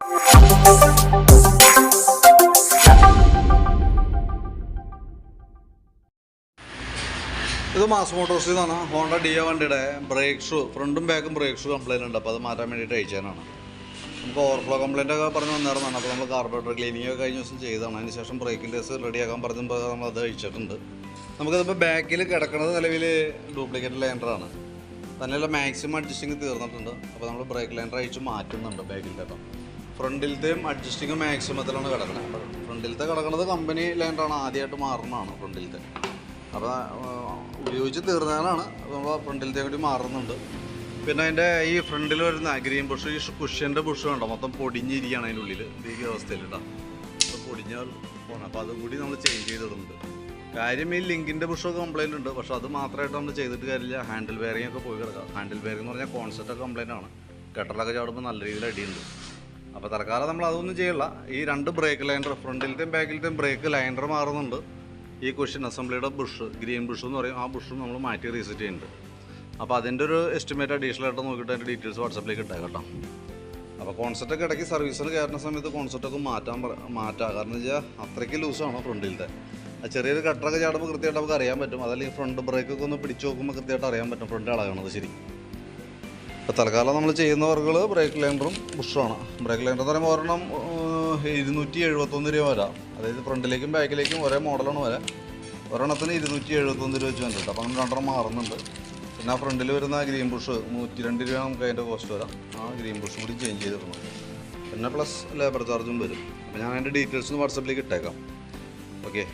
ഇത് മാസ് മോട്ടോഴ്സിൽ നിന്നാണ് ഹോണ്ട ഡി എ വണ്ടിയുടെ ബ്രേക്ക് ഷൂ. ഫ്രണ്ടും ബാക്കും ബ്രേക്ക് ഷൂ കംപ്ലൈന്റ് ഉണ്ട്. അപ്പോൾ അത് മാറ്റാൻ വേണ്ടിയിട്ട് അയച്ചതാണ് നമുക്ക് ഓവർഫ്ലോ കംപ്ലൈന്റ് ഒക്കെ പറഞ്ഞ് വന്നിരുന്നതാണ്. അപ്പോൾ നമ്മൾ കാർബറേറ്റർ ക്ലീനിങ് ഒക്കെ കഴിഞ്ഞ ദിവസം ചെയ്തതാണ്. അതിന് ശേഷം ബ്രേക്കിന്റെ കേസ് റെഡിയാക്കാൻ പറഞ്ഞപ്പോൾ നമ്മൾ അത് അയച്ചിട്ടുണ്ട്. നമുക്കതിപ്പോൾ ബാക്കിൽ കിടക്കുന്നത് നിലവിൽ ഡ്യൂപ്ലിക്കേറ്റ് ലൈൻഡറാണ് തന്നെയല്ല മാക്സിമം അഡ്ജസ്റ്റിങ് തീർന്നിട്ടുണ്ട്. അപ്പോൾ നമ്മൾ ബ്രേക്ക് ലൈൻഡർ അയച്ച് മാറ്റുന്നുണ്ട് ബാക്കിൽ കേട്ടോ ഫ്രണ്ടിലത്തെയും അഡ്ജസ്റ്റിങ്ങും മാക്സിമത്തിലാണ് കിടക്കുന്നത് ഫ്രണ്ടിലത്തെ കിടക്കുന്നത് കമ്പനി ലൈൻഡറാണ് ആദ്യമായിട്ട് മാറുന്നതാണ് ഫ്രണ്ടിലത്തെ. അപ്പോൾ ഉപയോഗിച്ച് തീർന്നതിനാണ് നമ്മൾ ഫ്രണ്ടിലത്തെ കൂടി മാറുന്നുണ്ട്. പിന്നെ അതിന്റെ ഈ ഫ്രണ്ടിൽ വരുന്ന ഗ്രീൻ ബുഷ് ഈ കുഷ്യന്റെ ബുഷ് കണ്ടോ? മൊത്തം പൊടിഞ്ഞിരിക്കുകയാണ് അതിന്റെ ഉള്ളിൽ ഈ അവസ്ഥയിലിട്ടാ അപ്പോൾ പൊടിഞ്ഞാൽ പോകണം അപ്പോൾ അതും കൂടി നമ്മൾ ചേഞ്ച് ചെയ്തിടുന്നുണ്ട്. കാര്യം ഈ ലിങ്കിന്റെ ബുഷൊക്കെ കംപ്ലൈന്റ് ഉണ്ട്. പക്ഷേ അത് മാത്രമായിട്ട് നമ്മൾ ചെയ്തിട്ട് കാര്യമില്ല. ഹാൻഡിൽ ബെയറിംഗ് ഒക്കെ പോയി കിടക്കാം ഹാൻഡിൽ ബെയറിംഗ് എന്ന് പറഞ്ഞാൽ കോൺസെപ്റ്റ് ഒക്കെ കംപ്ലൈന്റ് ആണ്. ഗട്ടറിലൊക്കെ ചാടുമ്പോൾ നല്ല രീതിയിൽ അടിയുണ്ട്. അപ്പോൾ തൽക്കാലം നമ്മൾ അതൊന്നും ചെയ്യില്ല. ഈ രണ്ട് ബ്രേക്ക് ലൈൻഡർ ഫ്രണ്ടിലത്തെയും ബാക്കിലത്തെയും ബ്രേക്ക് ലൈൻഡർ മാറുന്നുണ്ട്. ഈ ക്വസ്റ്റ്യൻ അസംബ്ലിയുടെ ബുഷ് ഗ്രീൻ ബുഷ് എന്ന് പറയും. ആ ബുഷും നമ്മൾ മാറ്റി റീസെറ്റ് ചെയ്യുന്നുണ്ട്. അപ്പോൾ അതിന്റെ ഒരു എസ്റ്റിമേറ്റ് അഡീഷണൽ ആയിട്ട് നോക്കിയിട്ട് അതിന്റെ ഡീറ്റെയിൽസ് വാട്സപ്പിലേക്ക് ഇട്ടേ കേട്ടോ. അപ്പോൾ കോൺസെർട്ട് ഒക്കെ ഇടയ്ക്ക് സർവീസിന് കയറുന്ന സമയത്ത് കോൺസെർട്ട് ഒക്കെ മാറ്റാൻ മാറ്റാം. കാരണം വെച്ചാൽ അത്രയ്ക്ക് ലൂസാണ് ഫ്രണ്ടിലത്തെ ചെറിയൊരു കട്ടറൊക്കെ ചാടുമ്പോൾ കൃത്യമായിട്ട് നമുക്ക് അറിയാൻ പറ്റും. അതല്ലെങ്കിൽ ഫ്രണ്ട് ബ്രേക്കൊക്കെ ഒന്ന് പിടിച്ചു നോക്കുമ്പോൾ കൃത്യമായിട്ട് അറിയാൻ പറ്റും. ഫ്രണ്ട് അളകണത് ശരി ഇപ്പോൾ തൽക്കാലം നമ്മൾ ചെയ്യുന്ന വർക്കുകൾ ബ്രേക്ക് ലൈൻഡറും ബുഷുമാണ് ബ്രേക്ക് ലൈൻഡർ എന്ന് പറയുമ്പോൾ ഒരെണ്ണം ഇരുന്നൂറ്റി എഴുപത്തൊന്ന് രൂപ വരാം. അതായത് ഫ്രണ്ടിലേക്കും ബാക്കിലേക്കും ഒരേ മോഡലാണ് വരാം. ഒരെണ്ണത്തിന് ഇരുന്നൂറ്റി എഴുപത്തൊന്ന് രൂപ വെച്ച് വന്നിട്ട് അപ്പോൾ നമ്മൾ രണ്ടെണ്ണം മാറുന്നുണ്ട്. പിന്നെ ആ ഫ്രണ്ടിൽ വരുന്ന ഗ്രീൻ ബുഷ് നൂറ്റി രണ്ട് രൂപ നമുക്ക് അതിന്റെ കോസ്റ്റ് വരാം. ആ ഗ്രീൻ ബുഷ് കൂടി ചേഞ്ച് ചെയ്തിട്ടുണ്ട് പിന്നെ പ്ലസ് ലേബർ ചാർജും വരും. അപ്പോൾ ഞാൻ അതിന്റെ ഡീറ്റെയിൽസ് വാട്സപ്പിലേക്ക് ഇട്ടേക്കാം. ഓക്കെ